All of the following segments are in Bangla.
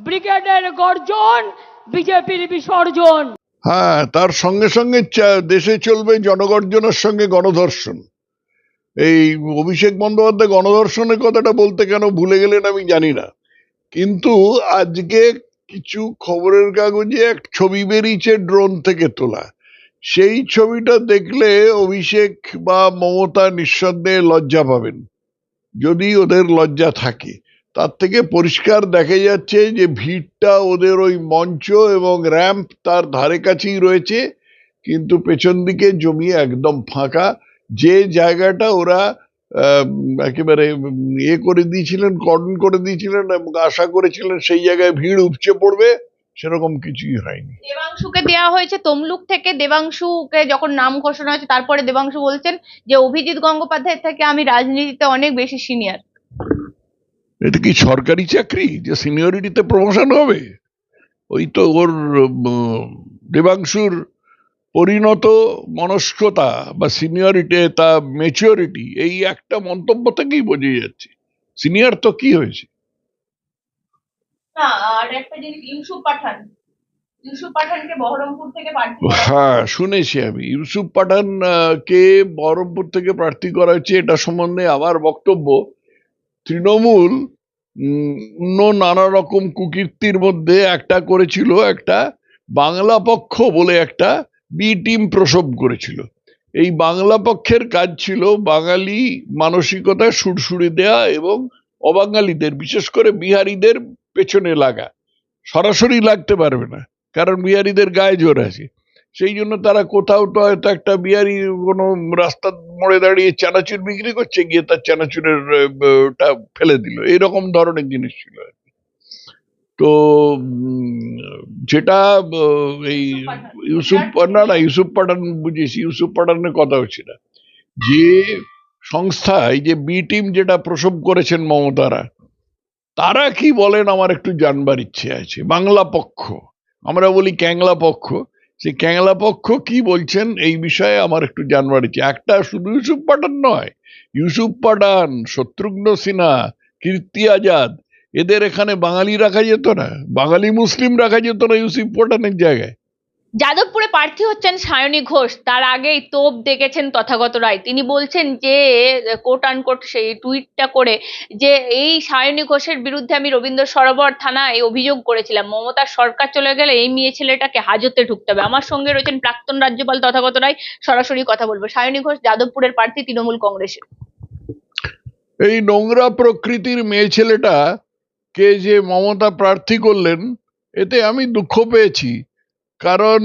ব্রিগেডের গর্জন, বিজেপির বিসর্জন। হ্যাঁ তার সঙ্গে সঙ্গে দেশে চলবে জনগর্জনের সঙ্গে গণধর্ষণ। এই অভিষেক বন্দ্যোপাধ্যায় গণধর্ষণের কথাটা বলতে কেন ভুলে গেলেন আমি জানি না। কিন্তু আজকে কিছু খবরের কাগজে এক ছবি বেরিয়েছে ড্রোন থেকে তোলা। সেই ছবিটা দেখলে অভিষেক বা মমতা নিঃসন্দেহে লজ্জা পাবেন। যদি ওদের লজ্জা থাকে। তার থেকে পরিষ্কার দেখা যাচ্ছে যে ভিড়টা ওদের ওই মঞ্চ এবং র্যাম্প তার ধারে কাছেই রয়েছে, কিন্তু পেছন দিকে জমি একদম ফাঁকা। যে জায়গাটা ওরা একেবারে ইয়ে করে দিয়েছিলেন, কর্ডন করে দিয়েছিলেন এবং আশা করেছিলেন সেই জায়গায় ভিড় উপচে পড়বে, সেরকম কিছুই হয়নি। দেবাংশুকে দেওয়া হয়েছে তমলুক থেকে। দেবাংশুকে যখন নাম ঘোষণা হয়েছে, তারপরে দেবাংশু বলছেন যে, অভিজিৎ গঙ্গোপাধ্যায়ের থেকে আমি রাজনীতিতে অনেক বেশি সিনিয়র এটা কি সরকারি চাকরি যে সিনিয়রিটিতে প্রমোশন হবে? ওই তো ওর দেবাংশুর পরিণত মনস্কতা বা সিনিয়রিটি তা মেচিওরিটি এই একটা মন্তব্য থেকেই বোঝা যাচ্ছে। সিনিয়র তো কি হয়েছে? না আর একটা জিনিস ইউসুফ পাঠান। ইউসুফ পাঠানকে বহরমপুর থেকে প্রার্থী হ্যাঁ শুনেছি আমি। ইউসুফ পাঠান কে বহরমপুর থেকে প্রার্থী করা হয়েছে এটা সম্বন্ধে আমার বক্তব্য। তৃণমূল অন্য নানা রকম কুকীর্তির মধ্যে একটা করেছিল একটা বাংলা পক্ষ বলে একটা বি টিম প্রসব করেছিল। এই বাংলা পক্ষের কাজ ছিল বাঙালি মানসিকতায় সুরসুরি দেয়া এবং অবাঙালিদের, বিশেষ করে বিহারীদের পেছনে লাগা। সরাসরি লাগতে পারবে না, কারণ বিহারীদের গায়ে জোর আছে। সেই জন্য তারা কোথাও তো হয়তো একটা বিহারি কোনো রাস্তার মোড়ে দাঁড়িয়ে চানাচুর বিক্রি করছে গিয়ে তার চানাচুরের ফেলে দিল। এরকম ধরনের জিনিস ছিল আর তো যেটা এই ইউসুফ না না ইউসুফ পাঠান বুঝিস ইউসুফ পাঠানের কথা হচ্ছে না যে সংস্থা এই যে বি টিম যেটা প্রসব করেছেন মমতারা তারা কি বলেন আমার একটু জানবার ইচ্ছে আছে। বাংলা পক্ষ আমরা বলি ক্যাংলা পক্ষ সেই ক্যাংলা পক্ষ কি বলছেন? এই বিষয়ে আমার একটু জানবার ইচ্ছে একটা শুধু ইউসুফ পাঠান নয়, ইউসুফ পাঠান, শত্রুঘ্ন সিনহা, কীর্তি আজাদ, এদের এখানে বাঙালি রাখা যেত না, বাঙালি মুসলিম রাখা যেত না ইউসুফ পাঠানের জায়গায়। যাদবপুরে প্রার্থী হচ্ছেন সায়নী ঘোষ। তার আগেই তোপ দেখেছেন তথাগত রায়। তিনি বলছেন যে কোট আনকোট সেই টুইটটা করে যে, এই সায়নী ঘোষের বিরুদ্ধে আমি রবীন্দ্র সরোবর থানায় অভিযোগ করেছিলাম। মমতার সরকার চলে গেলে এই মেয়ে ছেলেটাকে হাজতে ঢুকতে হবে। আমার সঙ্গে রয়েছেন প্রাক্তন রাজ্যপাল তথাগত রায়। সরাসরি কথা বলব। সায়নী ঘোষ, যাদবপুরের প্রার্থী তৃণমূল কংগ্রেসের। এই নোংরা প্রকৃতির মেয়ে ছেলেটা কে যে মমতা প্রার্থী করলেন, এতে আমি দুঃখ পেয়েছি। কারণ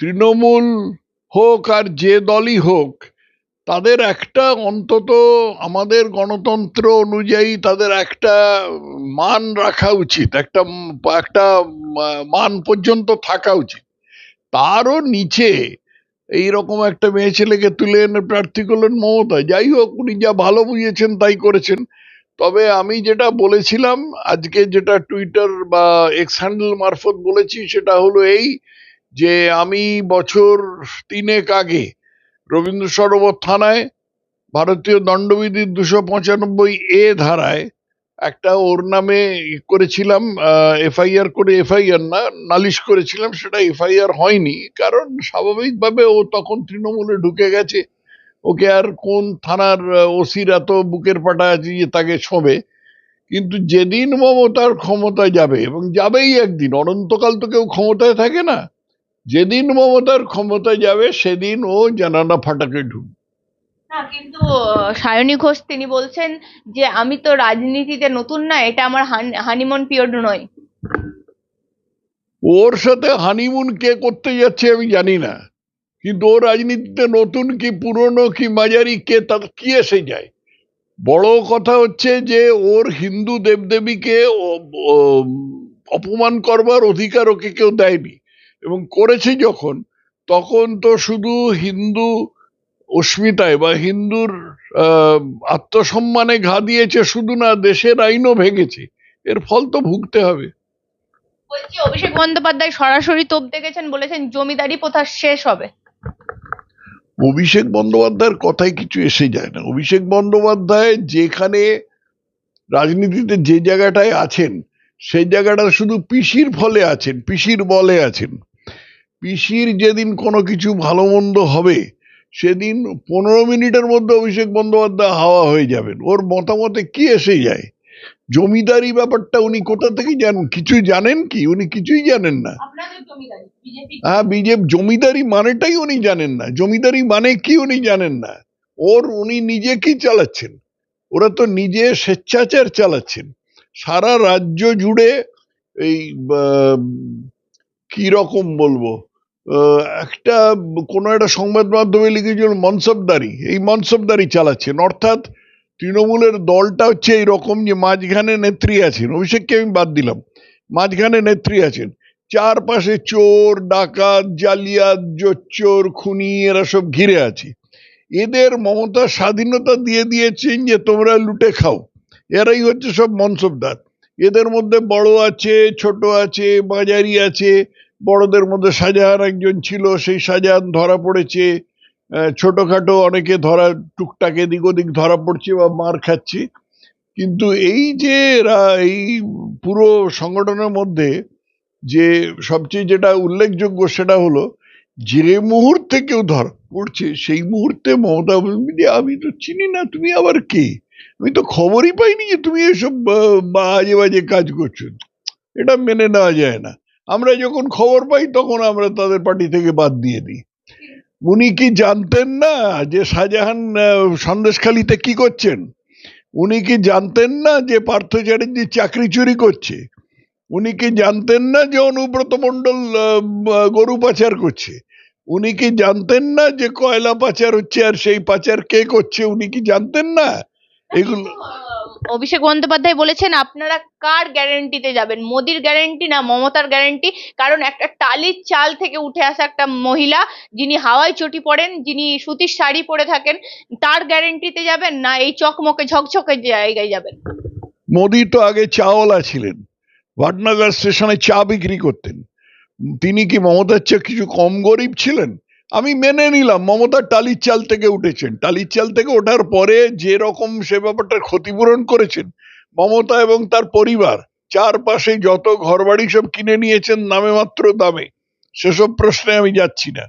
তৃণমূল হোক আর যে দলই হোক, তাদের একটা অন্তত আমাদের গণতন্ত্র অনুযায়ী তাদের একটা মান রাখা উচিত, একটা একটা মান পর্যন্ত থাকা উচিত। তারও নিচে এইরকম একটা মেয়ে ছেলেকে তুলে এনে প্রার্থী করলেন মমতা। যাই হোক, উনি যা ভালো বুঝেছেন তাই করেছেন। তবে আমি যেটা বলেছিলাম, আজকে যেটা টুইটার বা এক্স হ্যান্ডেল মারফত বলেছি সেটা হলো এই যে আমি বছর তিনেক আগে রবীন্দ্র সরোবর থানায় ভারতীয় দণ্ডবিধির দুশো পঁচানব্বই এ ধারায় একটা ওর নামে করেছিলাম এফআইআর করে এফআইআর না, নালিশ করেছিলাম, সেটা এফআইআর হয়নি। কারণ স্বাভাবিকভাবে ও তখন তৃণমূলে ঢুকে গেছে। ওকে আর কোন থানার ওসির এত বুকের পাটা আছে যে তাকে ছোঁবে কিন্তু যেদিন মমতার ক্ষমতায় যাবে এবং যাবেই একদিন অনন্তকাল তো কেউ ক্ষমতায় থাকে না যেদিন মমতার ক্ষমতায় যাবে সেদিন ও জানানা ফাটাকে ঢুকবে কিন্তু সায়নী ঘোষ তিনি বলছেন যে আমি তো রাজনীতিতে নতুন না এটা আমার হানিমন পিরিয়ড নয়। ওর সাথে হানিমুন কে করতে যাচ্ছে আমি জানি না। কিন্তু ও রাজনীতিতে নতুন কি পুরনো কি মাঝারি কে তার কি এসে যায়? বড় কথা হচ্ছে যে ওর হিন্দু দেবদেবীকে অপমান করবার অধিকার ওকে কেউ দেয়নি। এবং করেছে যখন, তখন তো শুধু হিন্দু অস্মিতায় বা হিন্দুর আত্মসম্মানে ঘা দিয়েছে শুধু না, দেশের আইনও ভেঙেছে। এর ফল তো ভুগতে হবে। বলছি, অভিষেক বন্দ্যোপাধ্যায় সরাসরি তোপ দেখেছেন বলেছেন, জমিদারি প্রথা শেষ হবে। অভিষেক বন্দ্যোপাধ্যায়ের কথায় কিছু এসে যায় না। অভিষেক বন্দ্যোপাধ্যায় যেখানে রাজনীতিতে যে জায়গাটায় আছেন সেই জায়গাটা শুধু পিসির ফলে আছেন, পিসির বলে আছেন। পিসির যেদিন কোনো কিছু ভালো মন্দ হবে, সেদিন পনেরো মিনিটের মধ্যে অভিষেক বন্দ্যোপাধ্যায় হাওয়া হয়ে যাবেন। ওর মতামতে কি এসে যায়? জমিদারি ব্যাপারটা উনি কোথা থেকে জানেন কিছুই জানেন কি? উনি কিছুই জানেন না। হ্যাঁ বিজেপি জমিদারি মানেটাই উনি জানেন না। জমিদারি মানে কি উনি জানেন না। ওর উনি নিজে কি চালাচ্ছেন? ওরা তো নিজে স্বেচ্ছাচার চালাচ্ছেন। সারা রাজ্য জুড়ে এই কি রকম বলব? আহ, একটা কোনো একটা সংবাদ মাধ্যমে লিখেছিল মনসবদারি। এই মনসবদারি চালাচ্ছেন। অর্থাৎ তৃণমূলের দলটা হচ্ছে এইরকম যে মাঝখানে নেত্রী আছেন। অভিষেককে আমি বাদ দিলাম। মাঝখানে নেত্রী আছেন। চারপাশে চোর, ডাকাত, জালিয়াত, জোচ্চোর, খুনি, এরা সব ঘিরে আছে। এদের মমতা স্বাধীনতা দিয়ে দিয়েছেন যে তোমরা লুটে খাও। এরাই হচ্ছে সব মনসবদার। এদের মধ্যে বড় আছে, ছোট আছে বাজারি আছে। বড়দের মধ্যে শাহজাহান একজন ছিল, সেই শাহজাহান ধরা পড়েছে। ছোটখাটো অনেকে ধরা, টুকটাক এদিক ওদিক ধরা পড়ছে বা মার খাচ্ছে। কিন্তু এই যে এই পুরো সংগঠনের মধ্যে যে সবচেয়ে যেটা উল্লেখযোগ্য সেটা হলো, যে মুহূর্তে কেউ ধরা পড়ছে, সেই মুহূর্তে মমতা বলবে আমি তো চিনি না, তুমি আবার কে? আমি তো খবরই পাইনি যে তুমি এসব বাজে বাজে কাজ করছ। এটা মেনে নেওয়া যায় না। আমরা যখন খবর পাই, তখন আমরা তাদের পার্টি থেকে বাদ দিয়ে দিই। উনি কি জানতেন না যে শাহজাহান সন্দেশখালিতে কি করছেন? উনি কি জানতেন না যে পার্থ চ্যাটার্জি চাকরি চুরি করছে? উনি কি জানতেন না যে অনুব্রত মন্ডল গরু পাচার করছে? উনি কি জানতেন না যে কয়লা পাচার হচ্ছে আর সেই পাচার কে করছে? উনি কি জানতেন না? এগুলো অভিষেক বন্দ্যোপাধ্যায় বলেছেন, আপনারা কার গ্যারেন্টিতে যাবেন? মোদির গ্যারেন্টি না মমতার গ্যারেন্টি কারণ একটা টালির চাল থেকে উঠে আসা একটা মহিলা, যিনি হাওয়ায় চটি পড়েন যিনি সুতির শাড়ি পরে থাকেন, তার গ্যারেন্টিতে যাবেন না এই চকমকে, ঝকঝকে জায়গায় যাবেন? মোদি তো আগে চাওয়ালা ছিলেন। ভাটনগর স্টেশনে চা বিক্রি করতেন। তিনি কি মমতার চেয়ে কিছু কম গরিব ছিলেন? আমি মেনে নিলাম, মমতা টালির চাল থেকে উঠেছেন। টালির চাল থেকে ওঠার পরে যে রকম সে ব্যাপারটার ক্ষতিপূরণ করেছেন, মমতা এবং তার পরিবার, চারপাশে যত ঘরবাড়ি সব কিনে নিয়েছেন নামে মাত্র দামে। সেসব প্রশ্নে আমি যাচ্ছি না।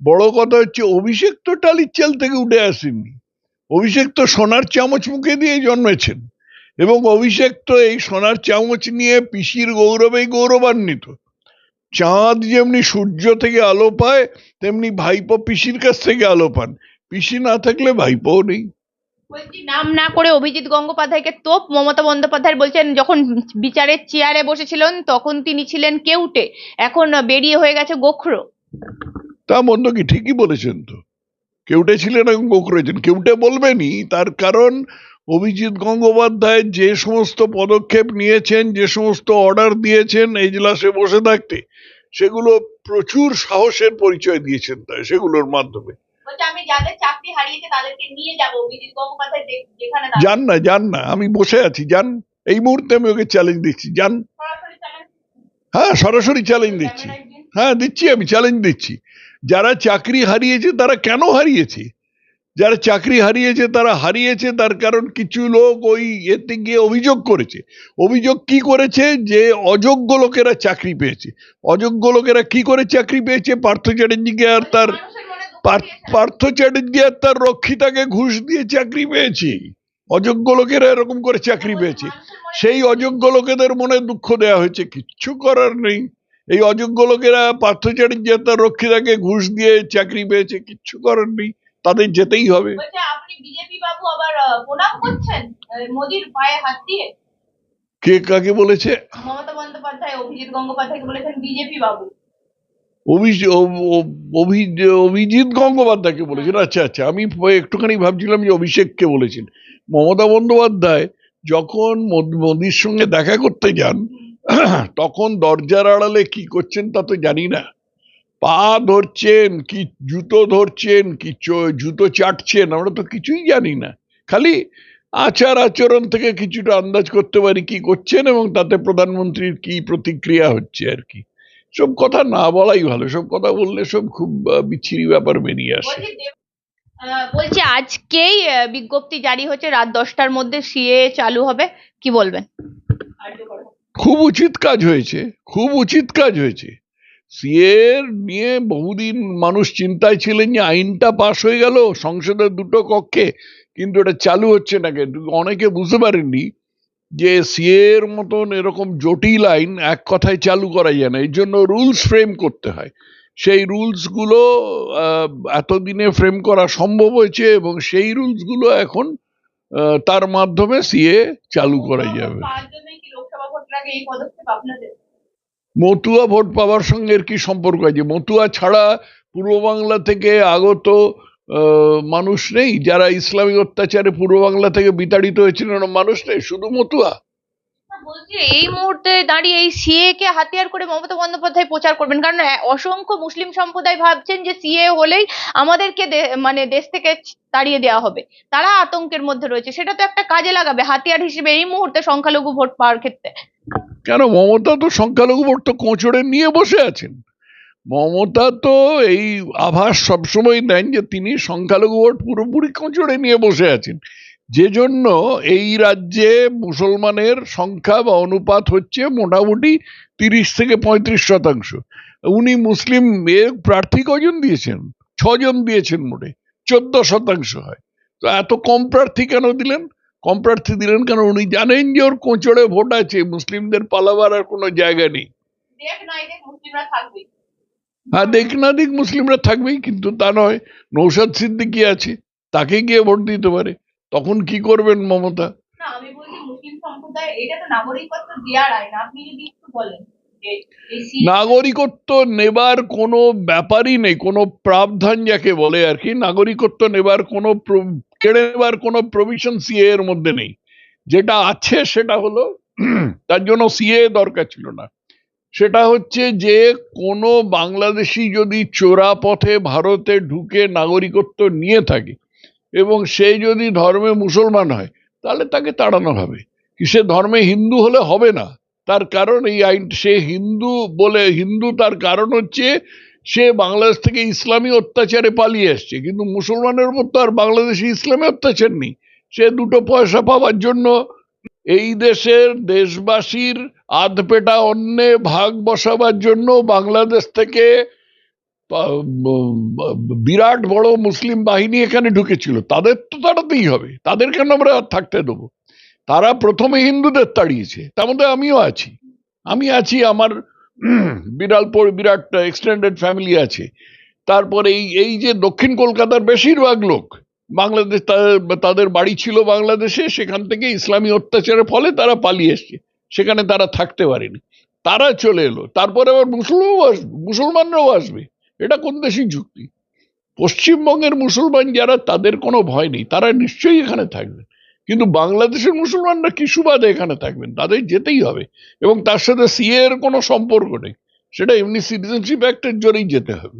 বড় কথা হচ্ছে, অভিষেক তো টালির চাল থেকে উঠে আসেননি। অভিষেক তো সোনার চামচ মুখে দিয়ে জন্মেছেন। এবং অভিষেক তো এই সোনার চামচ নিয়ে পিসির গৌরবেই গৌরবান্বিত। চাঁদ যেমনি সূর্য থেকে আলো পায় তেমনি ভাইপো পিসির কাছ থেকে আলো পান। পিসি না থাকলে ভাইপোও নেই। বলছি নাম না করে অভিজিৎ গঙ্গোপাধ্যায়কে তোপ মমতা বন্দ্যোপাধ্যায় বলছেন যখন বিচারের চেয়ারে বসেছিলেন তখন তিনি ছিলেন কেউটে। এখন বেরিয়ে হয়ে গেছে গোখরো। তা মন্দ কি ঠিকই বলেছেন তো। কেউটে ছিলেন এবং গোখরেছেন কেউটে বলবেনই তার কারণ অভিজিৎ গঙ্গোপাধ্যায় যে সমস্ত পদক্ষেপ নিয়েছেন যে সমস্ত অর্ডার দিয়েছেন এজলাসে বসে থাকতে সেগুলো প্রচুর সাহসের পরিচয় দিয়েছেন তাই সেগুলোর মাধ্যমে। যান না যান না আমি বসে আছি যান। এই মুহূর্তে আমি ওকে চ্যালেঞ্জ দিচ্ছি যান। হ্যাঁ সরাসরি চ্যালেঞ্জ দিচ্ছি। হ্যাঁ দিচ্ছি আমি চ্যালেঞ্জ দিচ্ছি। যারা চাকরি হারিয়েছে তারা কেন হারিয়েছে? যারা চাকরি হারিয়েছে, তারা হারিয়েছে, তার কারণ কিছু লোক ওই এতে গিয়ে অভিযোগ করেছে। অভিযোগ কি করেছে? যে অযোগ্য লোকেরা চাকরি পেয়েছে। অযোগ্য লোকেরা কি করে চাকরি পেয়েছে? পার্থ চ্যাটার্জিকে আর তার। পার্থ চ্যাটার্জি আর তার রক্ষিতাকে ঘুষ দিয়ে চাকরি পেয়েছে। অযোগ্য লোকেরা এরকম করে চাকরি পেয়েছে। সেই অযোগ্য লোকেদের মনে দুঃখ দেওয়া হয়েছে। কিচ্ছু করার নেই। এই অযোগ্য লোকেরা পার্থ চ্যাটার্জি আর তার রক্ষিতাকে ঘুষ দিয়ে চাকরি পেয়েছে। কিচ্ছু করার নেই। তাদের যেতেই হবে। কে কাকে বলেছে? অভিজিৎ গঙ্গোপাধ্যায়কে বলেছেন আচ্ছা আচ্ছা আমি একটুখানি ভাবছিলাম যে অভিষেককে বলেছেন। মমতা বন্দ্যোপাধ্যায় যখন মোদ- মোদির সঙ্গে দেখা করতে যান তখন দরজার আড়ালে কি করছেন তা তো জানি না। পা ধরছেন কি জুতো ধরছেন কি জুতো চাটছেন আমরা তো কিছুই জানি না। খালি আচার আচরণ থেকে কিছুটা আন্দাজ করতে পারি কি করছেন এবং তাতে প্রধানমন্ত্রীর কি প্রতিক্রিয়া হচ্ছে আর কি। সব কথা না বলাই ভালো সব কথা বললে সব খুব বিচ্ছিরি ব্যাপার বেরিয়ে আসে। বলছি আজকেই বিজ্ঞপ্তি জারি হচ্ছে রাত দশটার মধ্যে সিএ চালু হবে কি বলবেন? খুব উচিত কাজ হয়েছে খুব উচিত কাজ হয়েছে। সিএর নিয়ে বহুদিন মানুষ চিন্তায় ছিলেন যে আইনটা পাশ হয়ে গেল, সংসদের দুটো কক্ষে, কিন্তু এটা চালু হচ্ছে না অনেকে বুঝতে পারেননি যে সিএর মতন এরকম জটিল আইন এক কথায় চালু করা যায় না। এর জন্য রুলস ফ্রেম করতে হয়। সেই রুলসগুলো এতদিনে ফ্রেম করা সম্ভব হয়েছে এবং সেই রুলসগুলো এখন তার মাধ্যমে সিএ চালু করা যাবে। মতুয়া ভোট পাওয়ার সঙ্গে এর কি সম্পর্ক আছে? মতুয়া ছাড়া পূর্ব বাংলা থেকে আগত মানুষ নেই? যারা ইসলামিক অত্যাচারে পূর্ব বাংলা থেকে বিতাড়িত হয়েছিল মানুষ নেই? শুধু মতুয়া? বলছি এই মুহূর্তে দাঁড়িয়ে এই সিএ কে হাতিয়ার করে মমতা বন্দ্যোপাধ্যায় প্রচার করবেন। কারণ অসংখ্য মুসলিম সম্প্রদায় ভাবছেন যে সিএ হলেই আমাদেরকে মানে দেশ থেকে তাড়িয়ে দেওয়া হবে। তারা আতঙ্কের মধ্যে রয়েছে। সেটা তো একটা কাজে লাগাবে হাতিয়ার হিসেবে এই মুহূর্তে সংখ্যালঘু ভোট পাওয়ার ক্ষেত্রে। কেন মমতা তো সংখ্যালঘু ভোট তো কোঁচড়ে নিয়ে বসে আছেন? মমতা তো এই আভাস সবসময় দেন যে তিনি সংখ্যালঘু ভোট পুরোপুরি কোঁচড়ে নিয়ে বসে আছেন। যে জন্য এই রাজ্যে মুসলমানের সংখ্যা বা অনুপাত হচ্ছে মোটামুটি তিরিশ থেকে পঁয়ত্রিশ শতাংশ। উনি মুসলিম প্রার্থী কজন দিয়েছেন? ছজন দিয়েছেন মোটে, চোদ্দ শতাংশ হয়। তো এত কম প্রার্থী কেন দিলেন? কম প্রার্থী দিলেন কেন? উনি জানেন যে ওর কোঁচড়ে ভোট আছে মুসলিমদের পালাবার আর কোনো জায়গা নেই। দেখ দেখ হ্যাঁ দেখ না দিক মুসলিমরা থাকবেই কিন্তু তা নয় নৌসাদ সিদ্দিকি আছে তাকে গিয়ে ভোট দিতে পারে। তখন কি করবেন মমতা? নাগরিকত্ব নেবার কোনো ব্যাপারই নেই কোনো প্রাবধান যাকে বলে আর কি নাগরিকত্ব নেবার কোনো কেড়ে নেবার কোনো প্রভিশন সিএ এর মধ্যে নেই। যেটা আছে সেটা হলো, তার জন্য সিএ দরকার ছিল না। সেটা হচ্ছে যে, কোনো বাংলাদেশি যদি চোরা পথে ভারতে ঢুকে নাগরিকত্ব নিয়ে থাকে এবং সে যদি ধর্মে মুসলমান হয়, তাহলে তাকে তাড়ানো হবে। সে ধর্মে হিন্দু হলে হবে না। তার কারণ এই আইন, সে হিন্দু বলে, হিন্দু তার কারণ হচ্ছে সে বাংলাদেশ থেকে ইসলামী অত্যাচারে পালিয়ে আসছে কিন্তু মুসলমানের উপর তো আর বাংলাদেশে ইসলামী অত্যাচার নেই। সে দুটো পয়সা পাওয়ার জন্য এই দেশের দেশবাসীর আধপেটা অন্যে ভাগ বসাবার জন্য বাংলাদেশ থেকে বিরাট বড় মুসলিম বাহিনী এখানে ঢুকেছিল। তাদের তো তাড়াতেই হবে। তাদের কেন আমরা থাকতে দেবো? তারা প্রথমে হিন্দুদের তাড়িয়েছে। তার মধ্যে আমিও আছি। আমি আছি আমার বিরাট বিরাট এক্সটেন্ডেড ফ্যামিলি আছে। তারপরে এই এই যে দক্ষিণ কলকাতার বেশিরভাগ লোক, বাংলাদেশ তাদের বাড়ি ছিল বাংলাদেশে, সেখান থেকে ইসলামী অত্যাচারের ফলে তারা পালিয়ে এসছে। সেখানে তারা থাকতে পারেনি। তারা চলে এলো। তারপরে আবার মুসলমানও আসবে মুসলমানরাও আসবে। এটা কোন দেশি যুক্তি? পশ্চিমবঙ্গের মুসলমান যারা, তাদের কোনো ভয় নেই। তারা নিশ্চয়ই এখানে থাকবেন কিন্তু বাংলাদেশের মুসলমানরা কি সুবাদে এখানে থাকবেন? তাদের যেতেই হবে। এবং তার সাথে সিএ এর কোনো সম্পর্ক নেই। সেটা এমনি সিটিজেনশিপ অ্যাক্টের জোরেই যেতে হবে।